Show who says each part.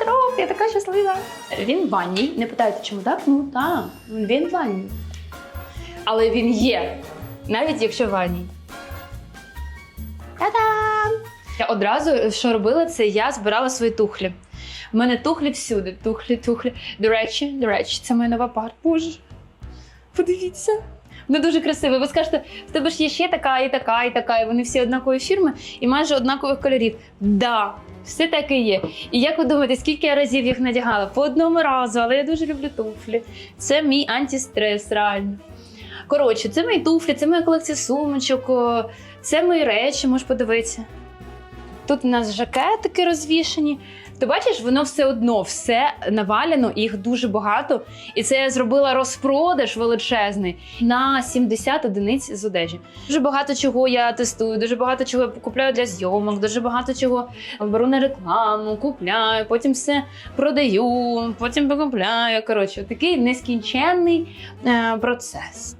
Speaker 1: гардероб, я така щаслива. Він в ванній. Не питайте, чому так? Ну так, він в ванній. Але він є, навіть якщо в ванній. Та-дам! Я одразу, що робила, це я збирала свої тухлі. У мене тухлі всюди. Тухлі, тухлі. До речі, до речі, це моя нова пара. Боже. Подивіться. Вони дуже красиві. Ви скажете, в тебе ж є ще така, і така, і така, і вони всі однакової фірми і майже однакових кольорів. Да, все таке є. І як ви думаєте, скільки я разів їх надягала? По одному разу, але я дуже люблю туфлі. Це мій антистрес, реально. Коротше, це мої туфлі, це моя колекція сумочок, це мої речі, можеш подивитися. Тут у нас жакетики розвішені. Ти бачиш, воно все одно все навалено, їх дуже багато. І це я зробила розпродаж величезний на 70 одиниць з одежі. Дуже багато чого я тестую, дуже багато чого я купляю для зйомок, дуже багато чого беру на рекламу, купляю, потім все продаю, потім покупляю. Коротше, такий нескінченний е, процес.